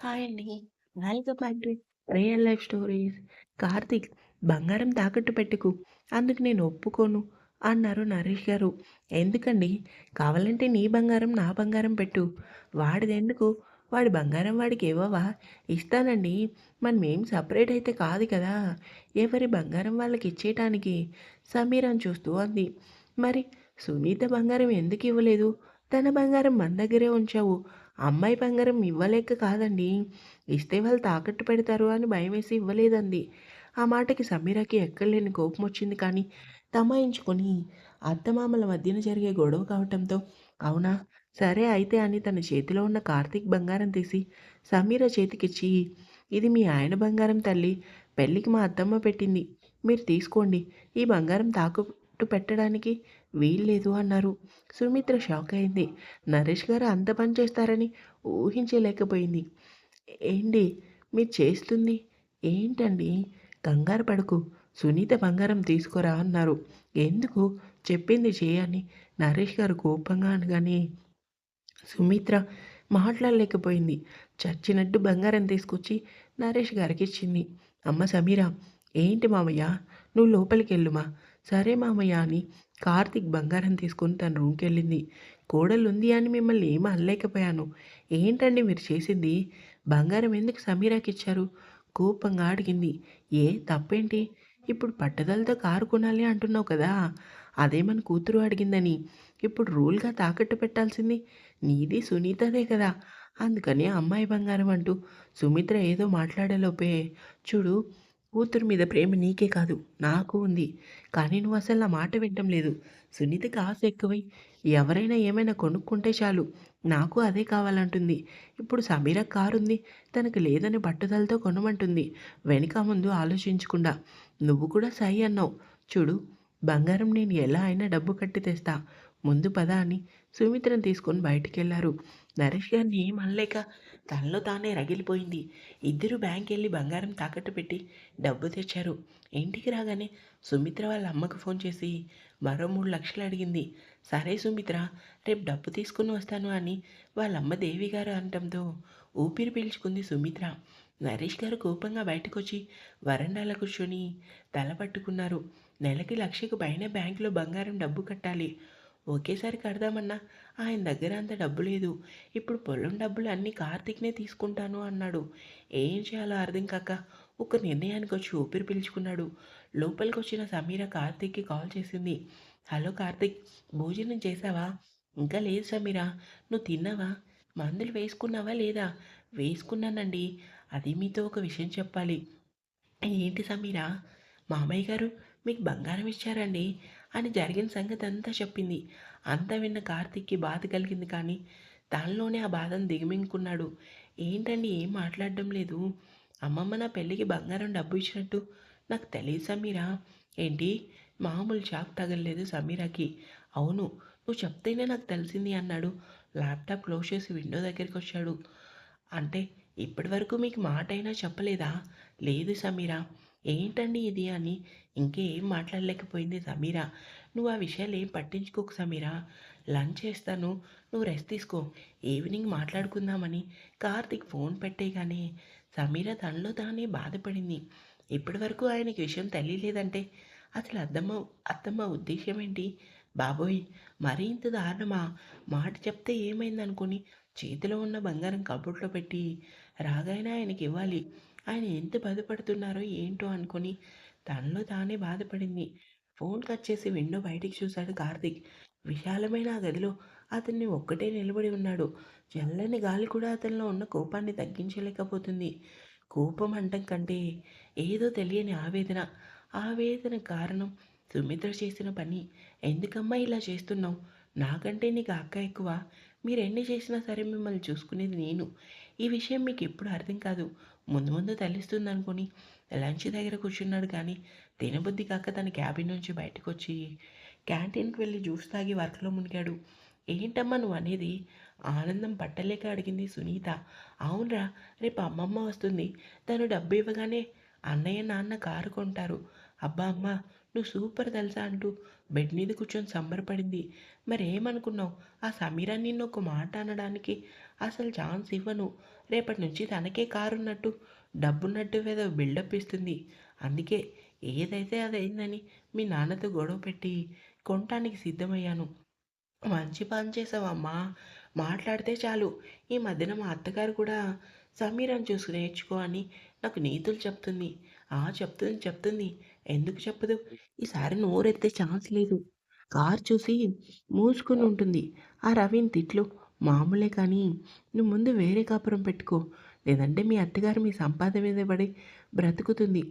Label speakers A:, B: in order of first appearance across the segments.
A: Hi అండి. Welcome back to Real Life Stories. Karthik బంగారం తాకట్టు పెట్టుకు. అందుకు నేను ఒప్పుకోను అన్నారు నరేష్ గారు. ఎందుకండి? కావాలంటే నీ బంగారం నా బంగారం పెట్టు. వాడిదెందుకు? వాడి బంగారం వాడికి ఇవ్వవా? ఇస్తానండి. మనం ఏం సపరేట్ అయితే కాదు కదా! ఎవరి బంగారం వాళ్ళకి ఇచ్చేయటానికి సమీరం చూస్తూ అంది. మరి సునీత బంగారం ఎందుకు ఇవ్వలేదు? తన బంగారం మన దగ్గరే ఉంచావు. అమ్మాయి బంగారం ఇవ్వలేక కాదండి. ఇస్తే వాళ్ళు తాకట్టు పెడతారు అని భయం వేసి ఇవ్వలేదంది. ఆ మాటకి సమీరకి ఎక్కడలేని కోపం వచ్చింది కానీ తమాయించుకొని అత్తమామల మధ్యన జరిగే గొడవ కావటంతో అవునా! సరే అయితే అని తన చేతిలో ఉన్న కార్తీక్ బంగారం తీసి సమీర చేతికిచ్చి ఇది మీ ఆయన బంగారం తల్లి. పెళ్ళికి మా అత్తమ్మ పెట్టింది. మీరు తీసుకోండి. ఈ బంగారం తాకట్టు పెట్టడానికి వీల్లేదు అన్నారు. సుమిత్ర షాక్ అయింది. నరేష్ గారు అంత పని చేస్తారని ఊహించలేకపోయింది. ఏంటి మీరు చేస్తుంది ఏంటండి? కంగారు పడుకు సునీత బంగారం తీసుకురా అన్నారు. ఎందుకు? చెప్పింది చేయని నరేష్ గారు కోపంగా అనగానే సుమిత్ర మాట్లాడలేకపోయింది. చచ్చినట్టు బంగారం తీసుకొచ్చి నరేష్ గారికిచ్చింది. అమ్మ సమీర ఏంటి మామయ్య? నువ్వు లోపలికి వెళ్ళుమా సరే మామయ్య అని కార్తిక్ బంగారం తీసుకొని తన రూమ్కి వెళ్ళింది కోడలు కోడలుంది అని మిమ్మల్ని ఏం అనలేకపోయాను. ఏంటండి మీరు చేసింది? బంగారం ఎందుకు సమీరాకిచ్చారు? కోపంగా అడిగింది. ఏ తప్పేంటి? ఇప్పుడు పట్టుదలతో కారు కొనాలి అంటున్నావు కదా! అదే మన కూతురు అడిగిందని. ఇప్పుడు రూల్‌గా తాకట్టు పెట్టాల్సింది నీది సునీతదే కదా! అందుకని అమ్మాయి బంగారం అంటూ సుమిత్ర ఏదో మాట్లాడేలోపే చూడు కూతురు మీద ప్రేమ నీకే కాదు నాకు ఉంది. కానీ నువ్వు అసలు నా మాట వినటం లేదు. సునీతకి ఆశ ఎక్కువై ఎవరైనా ఏమైనా కొనుక్కుంటే చాలు నాకు అదే కావాలంటుంది. ఇప్పుడు సమీర కారుంది. తనకు లేదని పట్టుదలతో కొనమంటుంది. వెనుక ముందు ఆలోచించకుండా. నువ్వు కూడా సై అన్నావు. చూడు బంగారం నేను ఎలా అయినా డబ్బు కట్టి తెస్తా. ముందు పద అని సుమిత్రను తీసుకొని బయటికెళ్ళారు. నరేష్ గారిని ఏం అనలేక తనలో తానే రగిలిపోయింది. ఇద్దరు బ్యాంక్ వెళ్ళి బంగారం తాకట్టు పెట్టి డబ్బు తెచ్చారు. ఇంటికి రాగానే సుమిత్ర వాళ్ళ అమ్మకు ఫోన్ చేసి మరో మూడు లక్షలు అడిగింది. సరే సుమిత్ర రేపు డబ్బు తీసుకుని వస్తాను అని వాళ్ళమ్మ దేవి గారు అనటంతో ఊపిరి పీల్చుకుంది సుమిత్ర. నరేష్ గారు కోపంగా బయటకొచ్చి వరండాలో కూర్చొని తల పట్టుకున్నారు. నెలకి లక్షకు పైన బ్యాంకులో బంగారం డబ్బు కట్టాలి. ఒకేసారి కడదామన్నా ఆయన దగ్గర అంత డబ్బు లేదు. ఇప్పుడు పొలం డబ్బులు అన్నీ కార్తీక్‌నే తీసుకుంటాను అన్నాడు. ఏం చేయాలో అర్థం కాక ఒక నిర్ణయానికి వచ్చి ఊపిరి పీల్చుకున్నాడు. లోపలికొచ్చిన సమీర కార్తీక్‌కి కాల్ చేసింది. హలో కార్తీక్ భోజనం చేశావా? ఇంకా లేదు సమీర. నువ్వు తిన్నావా? మందులు వేసుకున్నావా లేదా? వేసుకున్నానండి. అది మీతో ఒక విషయం చెప్పాలి. ఏంటి సమీర? మామయ్య గారు మీకు బంగారం ఇచ్చారండి అని జరిగిన సంగతి అంతా చెప్పింది. అంతా విన్న కార్తీక్‌కి బాధ కలిగింది కానీ తనలోనే ఆ బాధను దిగమింగుకున్నాడు. ఏంటండి ఏం మాట్లాడడం లేదు? అమ్మమ్మ నా పెళ్ళికి బంగారం డబ్బు ఇచ్చినట్టు నాకు తెలియదు సమీరా. ఏంటి? మామూలు షాక్ తగలలేదు సమీరాకి. అవును. నువ్వు చెప్తేనే నాకు తెలిసింది అన్నాడు. ల్యాప్‌టాప్ క్లోజ్ చేసి విండో దగ్గరికొచ్చాడు. అంటే ఇప్పటివరకు మీకు మాటైనా చెప్పలేదా? లేదు సమీరా. ఏంటండి ఇది అని ఇంకేం మాట్లాడలేకపోయింది సమీరా నువ్వు ఆ విషయాలు ఏం పట్టించుకోకు సమీరా లంచ్ చేస్తాను. నువ్వు రెస్ట్ తీసుకో. ఈవినింగ్ మాట్లాడుకుందామని కార్తిక్ ఫోన్ పెట్టేగానే సమీర తనలో తానే బాధపడింది. ఇప్పటివరకు ఆయనకి విషయం తెలియలేదంటే అసలు అద్దమ్మ అత్తమ్మ ఉద్దేశ్యం ఏంటి? బాబోయ్! మరీ ఇంత దారుణమా? మాట చెప్తే ఏమైందనుకోని చేతిలో ఉన్న బంగారం కబోర్డ్‌లో పెట్టి రాగాయన ఆయనకి ఇవ్వాలి ఆయన ఎంత బాధపడుతున్నారో ఏంటో అనుకొని తనలో తానే బాధపడింది. ఫోన్ కట్ చేసి విండో బయటికి చూశాడు కార్తిక్ విశాలమైన ఆ గదిలో అతన్ని ఒక్కటే నిలబడి ఉన్నాడు. చల్లని గాలి కూడా అతనిలో ఉన్న కోపాన్ని తగ్గించలేకపోతుంది. కోపం అంటం కంటే ఏదో తెలియని ఆవేదన. ఆవేదన కారణం సుమిత్ర చేసిన పని. ఎందుకమ్మా ఇలా చేస్తున్నావు? నాకంటే నీకు అక్క ఎక్కువ. మీరెన్ని చేసినా సరే మిమ్మల్ని చూసుకునేది నేను. ఈ విషయం మీకు ఎప్పుడు అర్థం కాదు. ముందు ముందు తెలుస్తుందనుకుని లంచ్ దగ్గర కూర్చున్నాడు కానీ తినబుద్ధి కాక తన క్యాబిన్ నుంచి బయటకొచ్చి క్యాంటీన్కి వెళ్ళి జ్యూస్ తాగి వర్క్లో మునిగాడు. ఏంటమ్మా నువ్వు అనేది ఆనందం పట్టలేక అడిగింది సునీత. అవునరా రేపు అమ్మమ్మ వస్తుంది. తను డబ్బు ఇవ్వగానే అన్నయ్య నాన్న కారు కొంటారు. అబ్బా అమ్మ నువ్వు సూపర్ తెలుసా అంటూ బెడ్ మీద కూర్చొని సంబరపడింది మరి ఏమనుకున్నావు ఆ సమీరా నిన్ను ఒక మాట అనడానికి అసలు ఛాన్స్ ఇవ్వను. రేపటి నుంచి తనకే కారు ఉన్నట్టు డబ్బున్నట్టు ఏదో బిల్డప్ ఇస్తుంది. అందుకే ఏదైతే అదైందని మీ నాన్నతో గొడవ పెట్టి కొనటానికి సిద్ధమయ్యాను. మంచి పని చేసావమ్మా. మాట్లాడితే చాలు. ఈ మధ్యన మా అత్తగారు కూడా సమీరాన్ని చూసి నేర్చుకో అని నాకు నీతులు చెప్తుంది. ఆ చెప్తుంది చెప్తుంది. ఎందుకు చెప్పదు? ఈసారి నోరెత్తే ఛాన్స్ లేదు. కార్ చూసి మూసుకుని ఉంటుంది. ఆ రవిని తిట్లు. మామూలే కానీ నువ్వు ముందు వేరే కాపురం పెట్టుకో. లేదంటే మీ అత్తగారు మీ సంపాదన మీద పడి బ్రతుకుతుంది.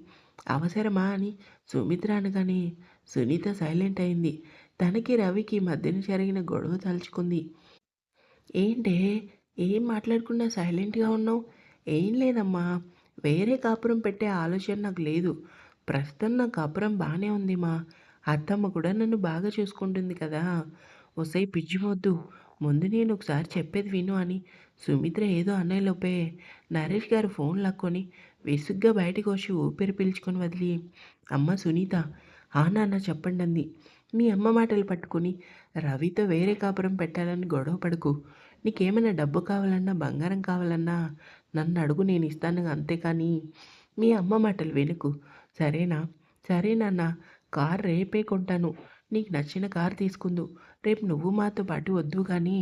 A: అవసరమా అని సుమిత్ర అనగానే సునీత సైలెంట్ అయింది. తనకి రవికి మధ్యన జరిగిన గొడవ తలుచుకుంది. ఏంటే? ఏం మాట్లాడకుండా సైలెంట్గా ఉన్నావు? ఏం లేదమ్మా. వేరే కాపురం పెట్టే ఆలోచన నాకు లేదు. ప్రస్తుతం నా కాపురం బాగానే ఉంది మా అత్తమ్మ కూడా నన్ను బాగా చూసుకుంటుంది కదా. ఒసై పిచ్చిమొద్దు ముందు నేను ఒకసారి చెప్పేది విను అని. సుమిత్ర ఏదో అన్నయ్యలోపే నరేష్ గారు ఫోన్ లాక్కొని విసుగ్గా బయటకు వచ్చి ఊపిరి పీల్చుకొని వదిలి అమ్మ సునీత ఆ నాన్న చెప్పండి అంది. మీ అమ్మ మాటలు పట్టుకుని రవితో వేరే కాపురం పెట్టాలని గొడవ పడుకు. నీకేమైనా డబ్బు కావాలన్నా బంగారం కావాలన్నా నన్ను అడుగు నేను ఇస్తాను అంతేకాని మీ అమ్మ మాటలు వెనుకు. సరేనా? సరే నాన్న కార్ రేపే కొంటాను. నీకు నచ్చిన కార్ తీసుకుందు. రేపు నువ్వు మాతో పాటు వద్దు కానీ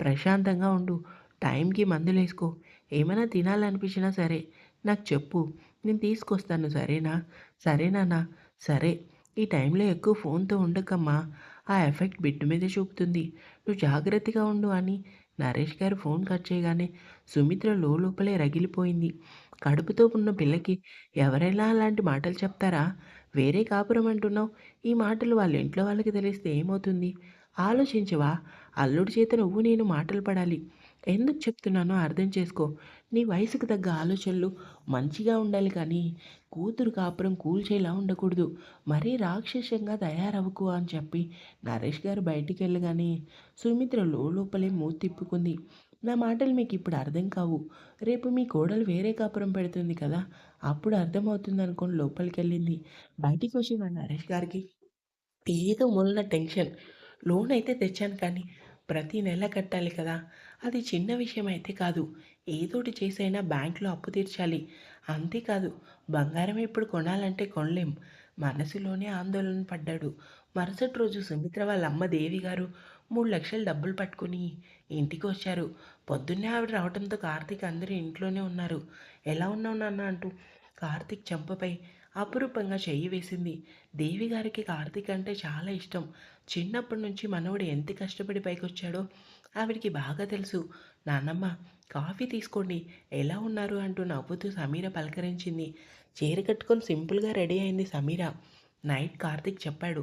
A: ప్రశాంతంగా ఉండు. టైంకి మందులు వేసుకో ఏమైనా తినాలనిపించినా సరే నాకు చెప్పు. నేను తీసుకొస్తాను సరేనా? సరేనా సరే. ఈ టైంలో ఎక్కువ ఫోన్తో ఉండకమ్మా. ఆ ఎఫెక్ట్ బిడ్డ మీదే చూపుతుంది. నువ్వు జాగ్రత్తగా ఉండు అని నరేష్ గారు ఫోన్ కట్ చేయగానే సుమిత్ర లోపలే రగిలిపోయింది. కడుపుతో ఉన్న పిల్లకి ఎవరైనా అలాంటి మాటలు చెప్తారా? వేరే కాపురం అంటున్నావు. ఈ మాటలు వాళ్ళ ఇంట్లో వాళ్ళకి తెలిస్తే ఏమవుతుంది? ఆలోచించవా? అల్లుడి చేత నువ్వు నేను మాటలు పడాలి. ఎందుకు చెప్తున్నానో అర్థం చేసుకో. నీ వయసుకు తగ్గ ఆలోచనలు మంచిగా ఉండాలి కానీ కూతురు కాపురం కూల్చేలా ఉండకూడదు. మరీ రాక్షసంగా తయారవ్వకు అని చెప్పి నరేష్ గారు బయటికి వెళ్ళగానే సుమిత్ర లోపలే మూతి తిప్పుకుంది. నా మాటలు మీకు ఇప్పుడు అర్థం కావు. రేపు మీ కోడలు వేరే కాపురం పెడుతుంది కదా అప్పుడు అర్థమవుతుంది అనుకోని లోపలికి వెళ్ళింది. బయటికి వచ్చి నరేష్ గారికి ఏదో మొన్న టెన్షన్. లోన్ అయితే తెచ్చాను కానీ ప్రతి నెల కట్టాలి కదా అది చిన్న విషయం అయితే కాదు. ఏదోటి చేసైనా బ్యాంకులో అప్పు తీర్చాలి. అంతేకాదు బంగారం ఇప్పుడు కొనాలంటే కొనలేం. మనసులోనే ఆందోళన పడ్డాడు. మరుసటి రోజు సుమిత్ర వాళ్ళ అమ్మ దేవి గారు మూడు లక్షలు డబ్బులు పట్టుకుని ఇంటికి వచ్చారు. పొద్దున్నే ఆవిడ రావడంతో కార్తీక్ అందరూ ఇంట్లోనే ఉన్నారు. ఎలా ఉన్నావు నాన్న? అంటూ కార్తీక్ చెంపపై అపురూపంగా చెయ్యి వేసింది. దేవి గారికి కార్తీక్ అంటే చాలా ఇష్టం. చిన్నప్పటి నుంచి మనవడు ఎంత కష్టపడి పైకొచ్చాడో ఆవిడికి బాగా తెలుసు. నాన్నమ్మ కాఫీ తీసుకోండి. ఎలా ఉన్నారు అంటూ నవ్వుతూ సమీర పలకరించింది. చీర కట్టుకొని సింపుల్గా రెడీ అయింది సమీర. నైట్ కార్తిక్ చెప్పాడు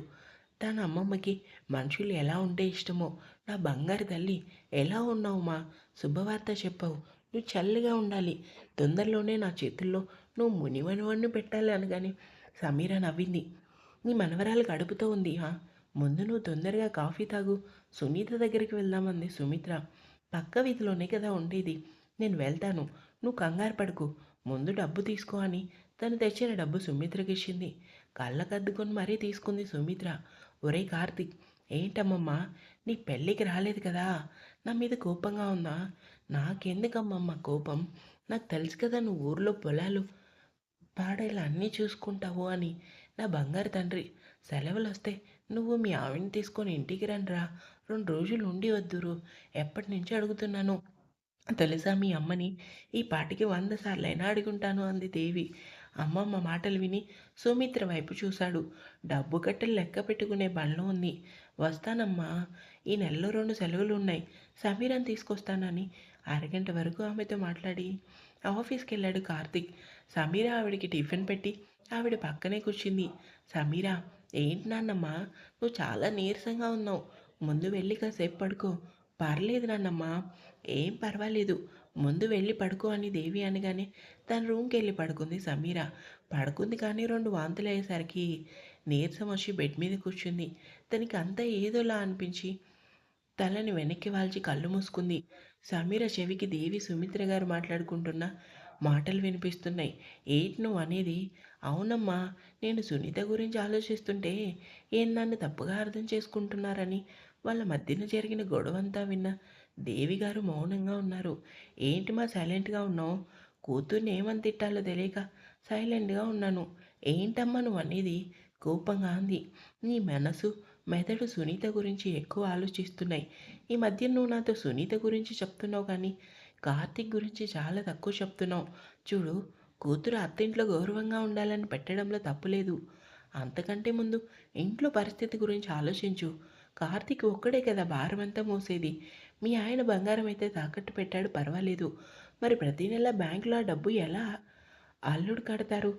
A: తన అమ్మమ్మకి మనుషులు ఎలా ఉంటే ఇష్టమో. నా బంగారు తల్లి ఎలా ఉన్నావు మా? శుభవార్త చెప్పావు. నువ్వు చల్లగా ఉండాలి. తొందరలోనే నా చేతుల్లో నువ్వు మునివనివన్ను పెట్టాలి అనగానే సమీర నవ్వింది. నీ మనవరాలు గడుపుతూ ఉంది ముందు నువ్వు తొందరగా కాఫీ తాగు. సునీత దగ్గరికి వెళ్దామంది సుమిత్ర. పక్క వీధిలోనే కదా ఉండేది. నేను వెళ్తాను. నువ్వు కంగారు పడుకు. ముందు డబ్బు తీసుకో అని. తను తెచ్చిన డబ్బు సుమిత్రకి ఇచ్చింది కళ్ళకద్దుకొని మరీ తీసుకుంది సుమిత్ర. ఒరే కార్తిక్ ఏంటమ్మమ్మా? నీ పెళ్ళికి రాలేదు కదా. నా మీద కోపంగా ఉందా? నాకెందుకమ్మమ్మ కోపం? నాకు తెలుసు కదా నువ్వు ఊర్లో పొలాలు పాడేలా అన్నీ చూసుకుంటావు అని. నా బంగారు తండ్రి సెలవులు వస్తే నువ్వు మీ ఆవిడని తీసుకొని ఇంటికి రండిరా. రెండు రోజులు ఉండి వద్దురు. ఎప్పటి నుంచి అడుగుతున్నాను? తెలుసా మీ అమ్మని ఈ పాటికి వంద సార్లైనా అడుగుంటాను అంది దేవి. అమ్మమ్మ మాటలు విని సుమిత్ర వైపు చూశాడు. డబ్బు కట్టలు లెక్క పెట్టుకునే బండ్లో ఉంది. వస్తానమ్మా. ఈ నెలలో రెండు సెలవులు ఉన్నాయి సమీరాన్ని తీసుకొస్తానని అరగంట వరకు ఆమెతో మాట్లాడి ఆఫీస్కి వెళ్ళాడు కార్తిక్. సమీర ఆవిడికి టిఫిన్ పెట్టి ఆవిడ పక్కనే కూర్చుంది. సమీరా ఏంటి నాన్నమ్మా? నువ్వు చాలా నీరసంగా ఉన్నావు. ముందు వెళ్ళి కాసేపు పడుకో. పర్లేదు నాన్నమ్మా. ఏం పర్వాలేదు. ముందు వెళ్ళి పడుకో అని దేవి అనగానే తన రూమ్కి వెళ్ళి పడుకుంది సమీర. పడుకుంది కానీ రెండు వాంతులు అయ్యేసరికి నీరసం వచ్చి బెడ్ మీద కూర్చుంది. తనకి అంతా ఏదోలా అనిపించి తలని వెనక్కి వాల్చి కళ్ళు మూసుకుంది. సమీర చెవికి దేవి సుమిత్ర గారు మాట్లాడుకుంటున్న మాటలు వినిపిస్తున్నాయి. ఏంటి నువ్వు అనేది అవునమ్మా నేను సునీత గురించి ఆలోచిస్తుంటే ఏం నన్ను తప్పుగా అర్థం చేసుకుంటున్నారని వాళ్ళ మధ్యన జరిగిన గొడవంతా విన్న దేవి గారు మౌనంగా ఉన్నారు. ఏంటి మా సైలెంట్గా ఉన్నావు? కూతుర్ని ఏమని తిట్టాలో తెలియక సైలెంట్గా ఉన్నాను. ఏంటమ్మా నువ్వు అనేది కోపంగా అంది. నీ మనసు మెదడు సునీత గురించి ఎక్కువ ఆలోచిస్తున్నాయి. ఈ మధ్య నువ్వు నాతో సునీత గురించి చెప్తున్నావు కానీ కార్తీక్ గురించి చాలా తక్కువ చెప్తున్నావు. చూడు కూతురు అత్తింట్లో గౌరవంగా ఉండాలని పెట్టడంలో తప్పులేదు అంతకంటే ముందు ఇంట్లో పరిస్థితి గురించి ఆలోచించు. కార్తీక్ ఒక్కడే కదా భారం అంతా మోసేది. మీ ఆయన బంగారం అయితే తాకట్టు పెట్టాడు పర్వాలేదు. మరి ప్రతి నెల బ్యాంకులో డబ్బు ఎలా అల్లుడు కడతారు?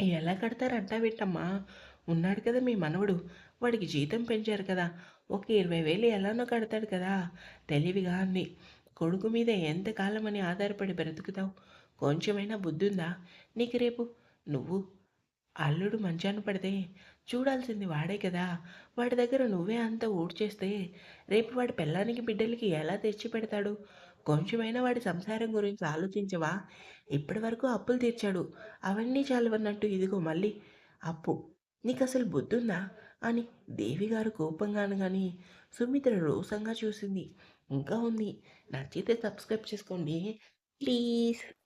A: ఎలా కడతారు అంటావేంటమ్మా ఉన్నాడు కదా మీ మనవడు. వాడికి జీతం పెంచారు కదా. ఒక ఇరవై వేలు ఎలానో కడతాడు కదా. తెలివిగా అంది. కొడుకు మీద ఎంతకాలం అని ఆధారపడి బ్రతుకుతావు? కొంచెమైనా బుద్ధుందా? నీకు రేపు? నువ్వు? అల్లుడు మంచాన పడితే చూడాల్సింది వాడే కదా. వాడి దగ్గర నువ్వే అంత చేస్తే రేపు వాడి పిల్లానికి బిడ్డలకి ఎలా తెచ్చి పెడతాడు? కొంచెమైనా వాడి సంసారం గురించి ఆలోచించవా? ఇప్పటి వరకు అప్పులు తీర్చాడు. అవన్నీ చాలవన్నట్టు ఇదిగో మళ్ళీ అప్పు. నీకు అసలు బుద్ధుందా? అని దేవి గారు కోపంగాను కానీ సుమిత్ర రోసంగా చూసింది. ఇంకా ఉంది. నచ్చితే సబ్స్క్రైబ్ చేసుకోండి. ప్లీజ్.